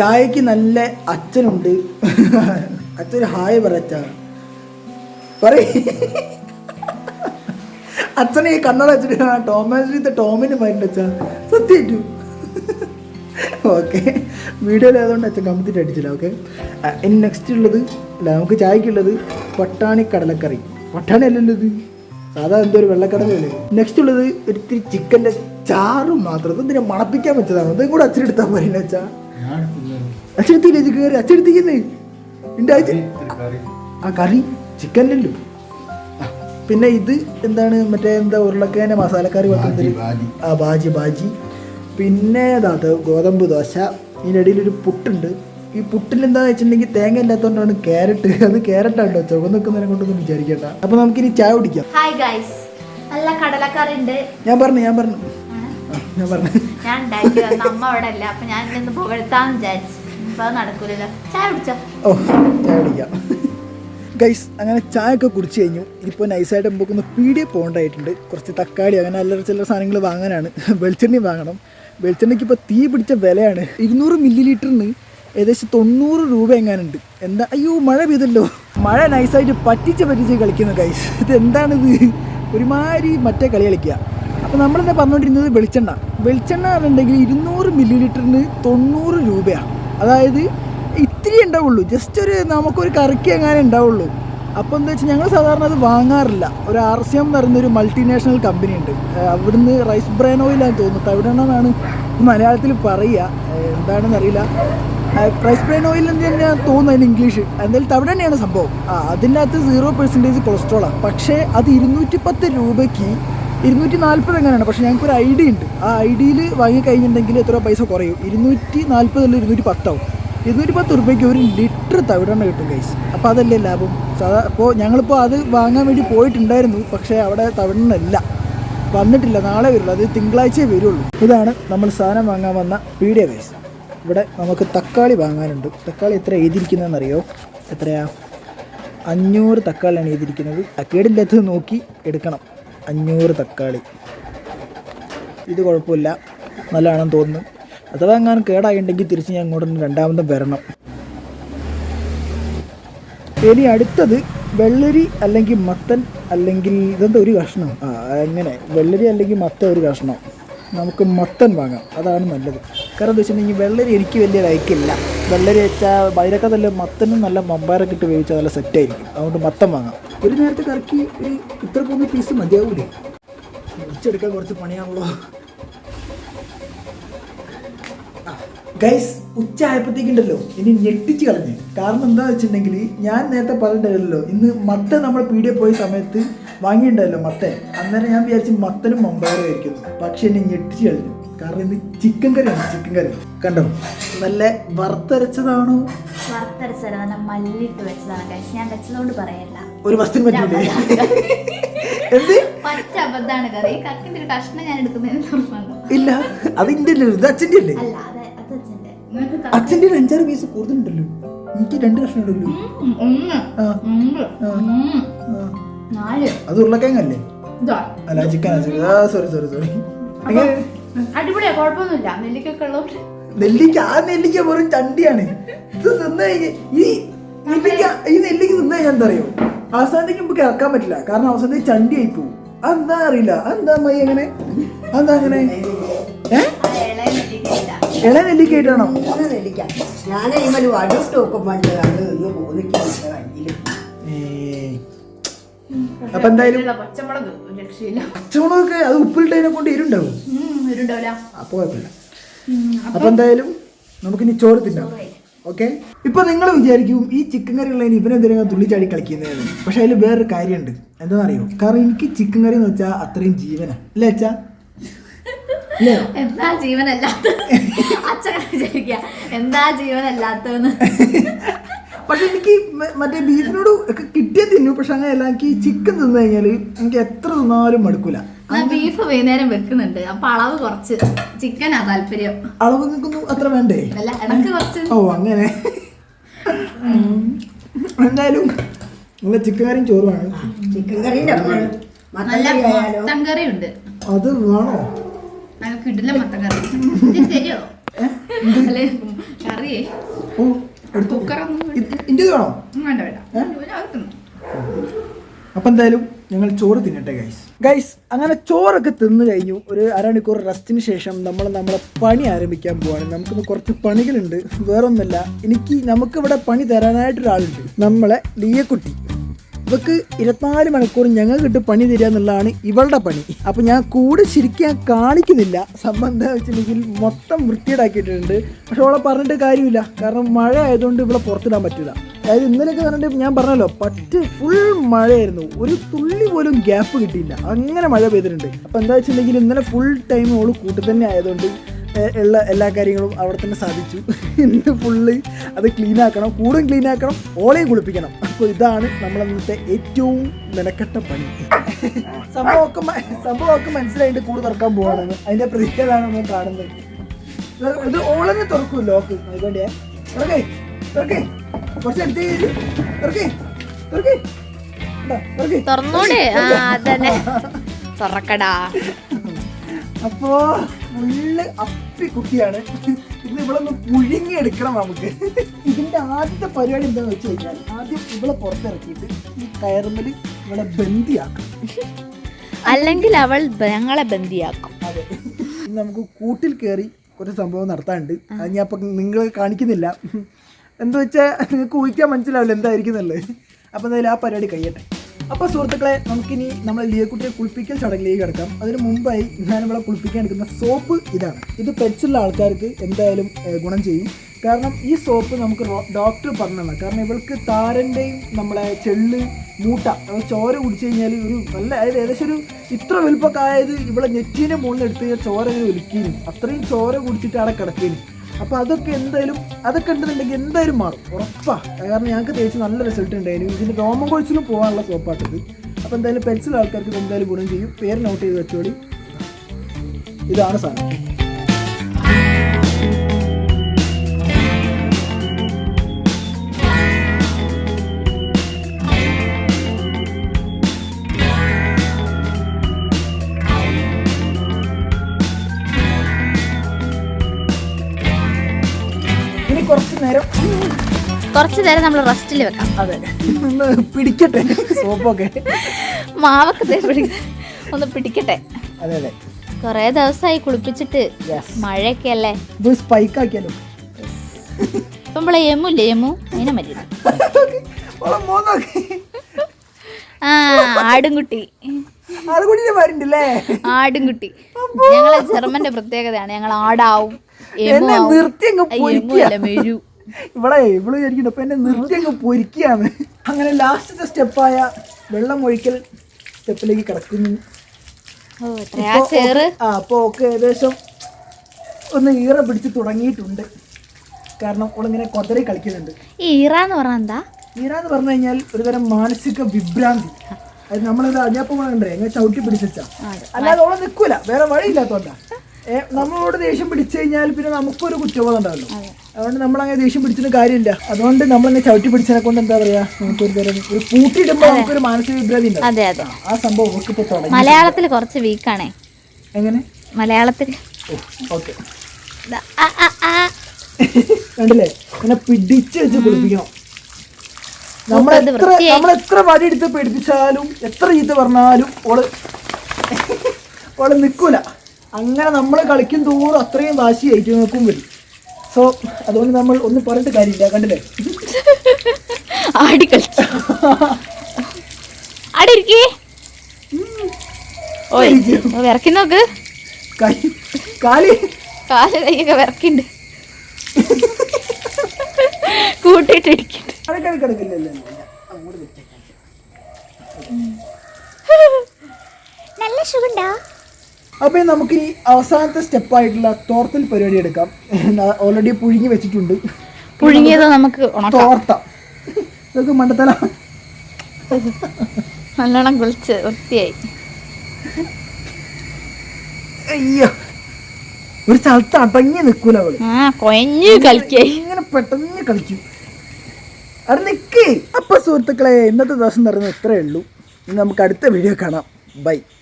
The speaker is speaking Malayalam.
ചായക്ക് നല്ല അച്ഛനുണ്ട്. അച്ഛൻ ഹായ് പറച്ച പറ അച്ഛനെ ഈ കണ്ണട വെച്ചിട്ട് ടോമാസിന്റെ ടോമിന് മരുന്ന് അച്ഛാ സത്യേറ്റു ഓക്കെ വീഡിയോയിൽ ആയതുകൊണ്ട് അച്ഛൻ കമ്പത്തിട്ട് അടിച്ചില്ല ഓക്കെ ഇനി നെക്സ്റ്റ് ഉള്ളത് നമുക്ക് ചായക്കുള്ളത് പട്ടാണി കടലക്കറി. പട്ടാണി അല്ലല്ലോ ഇത്. സാധാ എന്തോ ഒരു വെള്ളക്കടലല്ലേ നെക്സ്റ്റ് ഉള്ളത് ഒരിത്തിരി ചിക്കന്റെ ചാറും മാത്രം. ഇതിനെ മണപ്പിക്കാൻ വെച്ചതാണ്? ഇതും കൂടെ അച്ഛനെടുത്താൽ പറയുന്നത് അച്ഛാ. അച്ഛനെത്തിയില്ലേ ഇത് കയറി അച്ഛനെത്തിക്കുന്നേ എന്റെ ആ കറി. ചിക്കനല്ലോ പിന്നെ ഇത് എന്താണ്? മറ്റേ എന്താ ഉരുളക്കിഴങ്ങ് മസാലക്കറി ബാജി, ആ ബാജി ബാജി. പിന്നെ അതാത് ഗോതമ്പ് ദോശ. ഇതിന്റെ ഇടയിൽ ഒരു പുട്ടുണ്ട്. ഈ പുട്ടിൽ എന്താന്ന് വെച്ചിട്ടുണ്ടെങ്കിൽ തേങ്ങ ഇല്ലാത്തതുകൊണ്ടാണ് ക്യാരറ്റ്. അത് ക്യാരറ്റ് ആണല്ലോ ചുവന്ന് നിൽക്കുന്നതിനെ കൊണ്ടൊന്നും വിചാരിക്കണ്ട. നമുക്ക് ഇനി ചായ കുടിക്കാം. ഹായ് ഗൈസ് നല്ല കടലക്കറി ഉണ്ട്. ഞാൻ പറഞ്ഞു ഞാൻ പറഞ്ഞു. ഞാൻ പറഞ്ഞു. ഞാൻ ഉണ്ടാക്കി അമ്മ അവിടെ അല്ല? അപ്പൊ ഞാൻ ഇന്ന് പുകഴ്ത്താന്ന് വിചാരിച്ചു. ഗൈസ് അങ്ങനെ ചായ ഒക്കെ കുടിച്ചു കഴിഞ്ഞു. ഇതിപ്പോൾ നൈസായിട്ട് നമുക്കൊന്ന് പീടിയ പോകേണ്ടതായിട്ടുണ്ട്. കുറച്ച് തക്കാളി അങ്ങനെ അല്ലറ ചില്ലറ സാധനങ്ങൾ വാങ്ങാനാണ്. വെളിച്ചെണ്ണി വാങ്ങണം. വെളിച്ചെണ്ണയ്ക്ക് ഇപ്പോൾ തീ പിടിച്ച വിലയാണ്. ഇരുന്നൂറ് മില്ലി ലിറ്ററിന് ഏകദേശം തൊണ്ണൂറ് രൂപ എങ്ങാനുണ്ട്. എന്താ അയ്യോ മഴ പെയ്തല്ലോ. മഴ നൈസായിട്ട് പറ്റിച്ച് പറ്റിച്ച് കളിക്കുന്നു ഗൈസ് ഇത് എന്താണിത് ഒരുമാതിരി മറ്റേ കളി കളിക്കുക. അപ്പോൾ നമ്മളെന്താ പറഞ്ഞുകൊണ്ടിരുന്നത് വെളിച്ചെണ്ണ. വെളിച്ചെണ്ണ എന്നുണ്ടെങ്കിൽ ഇരുന്നൂറ് മില്ലി ലിറ്ററിന് തൊണ്ണൂറ് രൂപയാണ് അതായത് ഇത്തിരി ഉണ്ടാവുള്ളൂ. ജസ്റ്റ് ഒരു നമുക്കൊരു കറിക്ക് എങ്ങനെ ഉണ്ടാവുള്ളൂ. അപ്പോൾ എന്താ വെച്ചാൽ ഞങ്ങൾ സാധാരണ അത് വാങ്ങാറില്ല. ഒരു ആർ സി എം എന്ന് പറയുന്നൊരു മൾട്ടിനാഷണൽ കമ്പനി ഉണ്ട് അവിടുന്ന് റൈസ് ബ്രാൻ ഓയിലാണ് തോന്നുന്നത് അവിടെ നിന്നാണ് മലയാളത്തിൽ പറയുക. എന്താണെന്ന് അറിയില്ല. റൈസ് ബ്രാൻ ഓയിൽ എന്ന് തന്നെയാണ് തോന്നുന്നത് ഇംഗ്ലീഷ്. എന്തായാലും തവിടെണ്ണയാണ് സംഭവം. ആ അതിന്റെ അകത്ത് സീറോ പെർസെന്റേജ് കൊളസ്ട്രോളാണ് പക്ഷേ അത് ഇരുന്നൂറ്റി പത്ത് രൂപയ്ക്ക് ഇരുന്നൂറ്റി നാൽപ്പത് എങ്ങനെയാണ് പക്ഷേ ഞങ്ങൾക്ക് ഒരു ഐ ഡി ഉണ്ട്. ആ ഐ ഡിയിൽ വാങ്ങിക്കഴിഞ്ഞിട്ടുണ്ടെങ്കിൽ എത്ര പൈസ കുറയും? ഇരുന്നൂറ്റി നാൽപ്പതല്ല ഇരുന്നൂറ്റി പത്താവും ഇരുന്നൂറ്റി പത്ത് റുപ്യയ്ക്ക് ഒരു ലിറ്റർ തവിടെണ്ണ കിട്ടും കൈസ് അപ്പോൾ അതല്ലേ ലാഭം? സാധാ അപ്പോൾ ഞങ്ങളിപ്പോൾ അത് വാങ്ങാൻ വേണ്ടി പോയിട്ടുണ്ടായിരുന്നു പക്ഷേ അവിടെ തവിടെണ്ണ ഇല്ല. വന്നിട്ടില്ല. നാളെ വരുള്ളൂ. അത് തിങ്കളാഴ്ചയേ വരുള്ളൂ. ഇതാണ് നമ്മൾ സാധനം വാങ്ങാൻ വന്ന പീഡിയ കൈസ് ഇവിടെ നമുക്ക് തക്കാളി വാങ്ങാനുണ്ട്. തക്കാളി എത്ര എഴുതിയിരിക്കുന്നതെന്നറിയോ? എത്രയാ? അഞ്ഞൂറ് തക്കാളിയാണ് എഴുതിയിരിക്കുന്നത്. കേടില്ലാത്തത് നോക്കി എടുക്കണം. അഞ്ഞൂറ് തക്കാളി. ഇത് കുഴപ്പമില്ല. നല്ലതാണെന്ന് തോന്നുന്നു. അഥവാ എങ്ങാനും കേടായിട്ടുണ്ടെങ്കിൽ തിരിച്ച് ഞാൻ ഇങ്ങോട്ട് രണ്ടാമതും വരണം. ഇനി അടുത്തത് വെള്ളരി അല്ലെങ്കിൽ മത്തൻ അല്ലെങ്കിൽ ഇതെന്താ ഒരു കഷ്ണം? ആ എങ്ങനെ? വെള്ളരി അല്ലെങ്കിൽ മത്തൻ ഒരു കഷ്ണം. നമുക്ക് മത്തൻ വാങ്ങാം. അതാണ് നല്ലത്. കാരണം എന്താ വെച്ചിട്ടുണ്ടെങ്കിൽ വെള്ളരി എനിക്ക് വലിയ ലൈക്കില്ല. വെള്ളരി വെച്ചാൽ നല്ല മത്തനും നല്ല മമ്പാരൊക്കെ ഇട്ട് വേവിച്ചാൽ നല്ല സെറ്റായിരിക്കും അതുകൊണ്ട് മത്തം വാങ്ങാം. ഒരു നേരത്തെ കറക്കി ഒരു ഇത്ര പോകുന്ന പീസ് മതിയാവൂലേ? മുറിച്ചെടുക്കാൻ കുറച്ച് പണിയാണല്ലോ ഗൈസ് ഉച്ച ആയപ്പോഴത്തേക്കുണ്ടല്ലോ ഇനി ഞെട്ടിച്ച് കളഞ്ഞ്. കാരണം എന്താ വെച്ചിട്ടുണ്ടെങ്കിൽ ഞാൻ നേരത്തെ പറഞ്ഞിട്ടുണ്ടല്ലോ ഇന്ന് മത്ത നമ്മൾ പീടിയ പോയ സമയത്ത് വാങ്ങിയിട്ടുണ്ടല്ലോ മത്തൻ. അന്നേരം ഞാൻ വിചാരിച്ചു മത്തനും മമ്പയറും ആയിരിക്കും. പക്ഷെ എന്നെ ഞെട്ടിച്ച് കളഞ്ഞു. കാരണം ഇത് ചിക്കൻ കറിയാണ് ചിക്കൻ കറി കണ്ടോ? നല്ല വറുത്തരച്ചതാണോ? വറുത്തരച്ചത് നല്ല മല്ലിട്ട് വെച്ചതാണ് ഗൈസ് ഞാൻ വെച്ചതുകൊണ്ട് പറയല്ല. ഒരു വസ്തു പറ്റില്ലേ എന്ത്? പച്ച അബദ്ധാണ് കറി കക്കിന്റെ ഒരു കഷ്ണം ഞാൻ എടുക്കുന്നതിന് ഇല്ല അത് ഇന്റെ അല്ലേ? ഇത് അച്ഛന്റെ അല്ലേ? അച്ഛന്റെ. അഞ്ചാറ് പീസ് കൂടുതലുണ്ടല്ലോ. എനിക്ക് രണ്ട് കഷ്ണം ഉണ്ടല്ലോ. അത് ഉരുളക്കിഴങ്ങല്ലേ? അല്ല ചിക്കൻ സോറി സോറി സോറി അടിപൊളിയാ കുഴപ്പമൊന്നുമില്ല. നെല്ലിക്കൊക്കെ ഉള്ളവര് നെല്ലിക്ക ആ നെല്ലിക്ക വെറും ചണ്ടിയാണ്. ഇത് തിന്നു ഈ നെല്ലിക്ക ഈ നെല്ലിക്ക തിന്നു കഴിഞ്ഞാൽ എന്താ അറിയോ അവസാനത്തേക്ക് നമുക്ക് ഇറക്കാൻ പറ്റില്ല. കാരണം അവസാനത്തേക്ക് ചണ്ടി ആയി പോവും. അതെന്താ അറിയില്ല. അതെന്താ മൈ അങ്ങനെ? അതെന്താ അങ്ങനെ? ഇള നെല്ലിക്ക ആയിട്ടാണോ? നെല്ലിക്ക ഞാൻ ഇമ്മൽ വടുത്ത് നോക്കുമ്പോണ്ട് അത് കയ്യിൽ ഏയ്. അപ്പൊ എന്തായാലും പച്ചമുളക് രക്ഷയില്ല. അത് ഉപ്പിലിട്ടതിനെ കൊണ്ട് ഇരുണ്ടാവും അപ്പൊ ഇരുണ്ടാവില്ല കുഴപ്പമില്ല അപ്പൊ എന്തായാലും നമുക്കിനി ചോറ് തിന്നാം. ഓക്കെ? ഇപ്പൊ നിങ്ങൾ വിചാരിക്കും ഈ ചിക്കൻ കറി ഉള്ളതിന് ഇവനെന്തിനാ തുള്ളിച്ചാടി കളിക്കുന്നതാണ് പക്ഷെ അതിൽ വേറൊരു കാര്യമുണ്ട്. എന്താണെന്നറിയോ? കാരണം എനിക്ക് ചിക്കൻ കറി എന്ന് വെച്ചാൽ അത്രയും ജീവനാ. അല്ലേ അച്ഛാ? എന്താ ജീവനല്ലാത്ത വിചാരിക്കുക. എന്താ ജീവനല്ലാത്തതെന്ന്? പക്ഷെ എനിക്ക് മറ്റേ ബീഫിനോട് ഒക്കെ കിട്ടിയേ തിന്നു പക്ഷെ അങ്ങനെയല്ല എനിക്ക് ചിക്കൻ തിന്നു കഴിഞ്ഞാൽ എനിക്ക് എത്ര തിന്നാലും മടുക്കൂല. ഞാൻ ബീഫ് വൈകുന്നേരം വെക്കുന്നുണ്ട്. അപ്പൊ അളവ് കുറച്ച്. ചിക്കനാ താല്പര്യം. അളവ് നിൽക്കുന്നു അത്ര വേണ്ടേ? അല്ല ഇടയ്ക്ക് കുറച്ച്. ഓ അങ്ങനെ. എന്തായാലും നല്ല ചിക്കൻ കറിയും ചോറുമാണ് ചിക്കൻ മത്തൻ നല്ല മത്തൻ കറി ഉണ്ട് അത് വേണോ? നല്ല ഇടില്ല മത്തൻ കറി. ഇത് തരുമോ അല്ലേ? കറിയേ. ഓ. എടുത്തു. കുക്കറൊന്നും ഇന്ത്യ വേണോ? വേണ്ട വേണ്ട. അകത്തുന്നു അപ്പം എന്തായാലും ഞങ്ങൾ ചോറ് തിന്നട്ടെ ഗൈസ് ഗൈസ് അങ്ങനെ ചോറൊക്കെ തിന്നു കഴിഞ്ഞു. ഒരു അരമണിക്കൂർ റെസ്റ്റിന് ശേഷം നമ്മൾ നമ്മളെ പണി ആരംഭിക്കാൻ പോവാണ്. നമുക്കിന്ന് കുറച്ച് പണികളുണ്ട്. വേറൊന്നുമല്ല. എനിക്ക് നമുക്കിവിടെ പണി തരാനായിട്ടൊരാളുണ്ട്. നമ്മളെ ലിയക്കുട്ടി. ഇവക്ക് ഇരുപത്തിനാല് മണിക്കൂർ ഞങ്ങൾക്കിട്ട് പണി തരിക എന്നുള്ളതാണ് ഇവളുടെ പണി. അപ്പോൾ ഞാൻ കൂടെ ശരിക്കും കാണിക്കുന്നില്ല. സംബന്ധം വെച്ചിട്ടുണ്ടെങ്കിൽ മൊത്തം വൃത്തിയേടാക്കിയിട്ടുണ്ട് പക്ഷെ അവളെ പറഞ്ഞിട്ട് കാര്യമില്ല. കാരണം മഴ ആയതുകൊണ്ട് ഇവിടെ പുറത്തിടാൻ പറ്റില്ല അതായത് ഇന്നലെയൊക്കെ പറഞ്ഞിട്ട് ഞാൻ പറഞ്ഞല്ലോ പറ്റ് ഫുൾ മഴയായിരുന്നു. ഒരു തുള്ളി പോലും ഗ്യാപ്പ് കിട്ടിയില്ല. അങ്ങനെ മഴ പെയ്തിട്ടുണ്ട്. അപ്പോൾ എന്താ വെച്ചിട്ടുണ്ടെങ്കിൽ ഇന്നലെ ഫുൾ ടൈം ഓൾ കൂട്ടിൽ തന്നെ ആയതുകൊണ്ട് ഉള്ള എല്ലാ കാര്യങ്ങളും അവിടെ തന്നെ സാധിച്ചു. ഇന്ന് ഫുള്ള് അത് ക്ലീൻ ആക്കണം കൂടും ക്ലീൻ ആക്കണം ഓളെയും കുളിപ്പിക്കണം. അപ്പോൾ ഇതാണ് നമ്മളന്നത്തെ ഏറ്റവും മെനക്കെട്ട പണി. സംഭവമൊക്കെ സംഭവമൊക്കെ മനസ്സിലായിട്ട് കൂട് തുറക്കാൻ പോവാണെന്ന് അതിന്റെ പ്രത്യേകതയാണ് നമ്മൾ കാണുന്നത്. ഇത് ഓളെന്നെ തുറക്കും ലോക്ക് അതുകൊണ്ടേ തുറക്കേ തുറക്കേ. കുറച്ച് എടുത്ത് തുറക്കേ തുറക്കേ. തുറന്നൂടെ? ആ അതന്നെ. തുറക്കടാ. അപ്പോ ഫുള്ള് അപ്പി കുട്ടിയാണ്. ഇന്ന് ഇവളൊന്ന് പുഴുങ്ങി എടുക്കണം നമുക്ക്. ഇതിന്റെ ആദ്യത്തെ പരിപാടി എന്താന്ന് വെച്ച് കഴിഞ്ഞാൽ ആദ്യം ഇവളെ പുറത്തിറക്കിയിട്ട് ഈ കയറുമ്പിൽ ഇവളെ ബന്ദിയാക്കണം അല്ലെങ്കിൽ അവൾ ഞങ്ങളെ ബന്ദിയാക്കും. അതെ. ഇന്ന് നമുക്ക് കൂട്ടിൽ കയറി കുറച്ച് സംഭവം നടത്താനുണ്ട്. അത് ഞാൻ അപ്പം നിങ്ങൾ കാണിക്കുന്നില്ല. എന്താ വെച്ചാൽ നിങ്ങൾക്ക് ഊഹിക്കാൻ മനസ്സിലാവില്ല എന്തായിരിക്കുന്നല്ലേ എന്നുള്ളത് അപ്പോൾ എന്തായാലും ആ പരിപാടി കഴിയട്ടെ. അപ്പോൾ സുഹൃത്തുക്കളെ നമുക്കിനി നമ്മൾ ലിയക്കുട്ടിയെ കുളിപ്പിക്കൽ ചടങ്ങിലേക്ക് കിടക്കാം. അതിന് മുമ്പായി ഞാൻ ഇവിടെ കുളിപ്പിക്കാൻ എടുക്കുന്ന സോപ്പ് ഇതാണ്. ഇത് പെറ്റ്സുള്ള ആൾക്കാർക്ക് എന്തായാലും ഗുണം ചെയ്യും. കാരണം ഈ സോപ്പ് നമുക്ക് ഡോക്ടർ പറഞ്ഞതാണ്. കാരണം ഇവൾക്ക് താരന്റെയും നമ്മളെ ചെള്ള് മൂട്ട ചോര കുടിച്ചു കഴിഞ്ഞാൽ ഒരു നല്ല അതായത് ഏകദേശം ഒരു ഇത്ര വലുപ്പമൊക്കെ ആയത് ഇവിടെ ഞെറ്റീന്റെ മുകളിൽ എടുത്ത് കഴിഞ്ഞാൽ ചോര ഒലിക്കുകയും അത്രയും ചോര കുടിച്ചിട്ട് അവിടെ കിടക്കുകയും അപ്പോൾ അതൊക്കെ എന്തായാലും അതൊക്കെ ഉണ്ടെന്നുണ്ടെങ്കിൽ എന്തായാലും മാറും. ഉറപ്പാ. കാരണം ഞങ്ങൾക്ക് തേച്ച് നല്ല റിസൾട്ട് ഉണ്ടായിരുന്നു. ഇതിന് രോമം കൊഴിച്ചിലും പോകാനുള്ള സോപ്പാട്ടത് അപ്പോൾ എന്തായാലും പെൻസിൽ ആൾക്കാർക്ക് എന്തായാലും ഗുണം ചെയ്യും. പേര് നോട്ട് ചെയ്ത് വെച്ചോളി. ഇതാണ് സാധനം. നേരം. കുറച്ചു നേരം നമ്മൾ റെസ്റ്റിൽ വെക്കാം. അതെ. ഒന്ന് പിടിക്കട്ടെ. സോപ്പൊക്കെ. മാവൊക്കെ ഒന്ന് പിടിക്കട്ടെ. അതെ അതെ. കൊറേ ദിവസമായി കുളിപ്പിച്ചിട്ട് മഴയൊക്കെ അല്ലേ? സ്പൈക്ക് ആക്കിയാലോ? ഇപ്പം നമ്മളെ യമു ഇല്ലേ യമു അതിനെ മതി. ആ ആടുംകുട്ടി. ആടുംകുട്ടി. ഞങ്ങളെ ജർമ്മന്റെ പ്രത്യേകതയാണ്. ഞങ്ങൾ ആടാവും എമു ആവും. മെരു ഇവിടെ ഇവിടെ വിചാരിക്കുന്നു അപ്പൊ എന്റെ നിർത്തി പൊരിക്കുകയാണ്. അങ്ങനെ ലാസ്റ്റത്തെ സ്റ്റെപ്പായ വെള്ളം ഒഴിക്കൽ സ്റ്റെപ്പിലേക്ക് കിടക്കുന്നു. ആ അപ്പോൾ ഒക്കെ ഏകദേശം ഒന്ന് ഈറ പിടിച്ച് തുടങ്ങിയിട്ടുണ്ട്. കാരണം ഇങ്ങനെ കൊതറി കളിക്കുന്നുണ്ട്. ഈ ഈറ എന്ന് പറഞ്ഞാൽ എന്താ? ഈറ എന്ന് പറഞ്ഞു കഴിഞ്ഞാൽ ഒരുതരം മാനസിക വിഭ്രാന്തി. അത് നമ്മളത് അതിനപ്പം കണ്ടേ എങ്ങനെ ചവിട്ടി പിടിച്ചാ അല്ലാതെ ഓളെ നിൽക്കൂല വേറെ വഴിയില്ലാത്തോണ്ടാ. നമ്മളോട് ദേഷ്യം പിടിച്ചു കഴിഞ്ഞാൽ പിന്നെ നമുക്കൊരു കുറ്റബോധം ഉണ്ടാവില്ല. അതുകൊണ്ട് നമ്മൾ നമ്മളങ്ങനെ ദേഷ്യം പിടിച്ചിട്ട് കാര്യമില്ല. അതുകൊണ്ട് നമ്മളങ്ങനെ ചവിട്ടി പിടിച്ചതിനെ കൊണ്ട് എന്താ പറയാ നമുക്കൊരു തരം ഒരു പൂട്ടിയിടുമ്പോൾ നമുക്കൊരു മാനസിക വിഭ്രാന്തി ഉണ്ടാവും. ആ സംഭവം ഓർക്കിപ്പോ തുടങ്ങി. മലയാളത്തിൽ കുറച്ച് വീക്കാണേ എങ്ങനെ? മലയാളത്തിൽ ഓക്കെ. കണ്ടില്ലേ? ഇങ്ങനെ പിടിച്ച് വെച്ച് കുളിപ്പിക്കണം. നമ്മൾ എത്ര. നമ്മൾ എത്ര വടി എടുത്ത് പേടിപ്പിച്ചാലും എത്ര ചീത്ത പറഞ്ഞാലും ഓൾ ഓൾ നിൽക്കൂല അങ്ങനെ നമ്മൾ കളിക്കും തോറും അത്രയും വാശി ഐറ്റങ്ങൾക്കും വരും സോ അതുകൊണ്ട് നമ്മൾ ഒന്നും പറഞ്ഞിട്ട് കാര്യമില്ല കണ്ടില്ലേ? ആടി വിറക്കി നോക്ക്. കാലി. കാൽ കൈയൊക്കെ വിറക്കിണ്ട്. ഇരിക്കണ്ട് നല്ല സുഖണ്ടോ അപ്പോൾ നമുക്ക് ഈ അവസാനത്തെ സ്റ്റെപ്പായിട്ടുള്ള തോർത്തൽ പരിപാടി എടുക്കാം. ഓൾറെഡി പുഴുങ്ങി വെച്ചിട്ടുണ്ട്. പുഴുങ്ങിയത് നമുക്ക് തോർത്ത. ഇതൊക്കെ മണ്ടത്തല. നല്ലോണം കുളിച്ച് വൃത്തിയായി. അയ്യോ. ഒരു സ്ഥലത്ത് അടങ്ങി നിൽക്കൂല അവൾ. ആ കൊയഞ്ഞ് കളിക്കായി. ഇങ്ങനെ പെട്ടെന്ന് കളിക്കും. അത് നിൽക്കേ അപ്പൊ സുഹൃത്തുക്കളെ ഇന്നത്തെ ദിവസം നടന്നത് ഇത്രയേ ഉള്ളൂ. ഇനി നമുക്ക് അടുത്ത വീഡിയോ കാണാം. ബൈ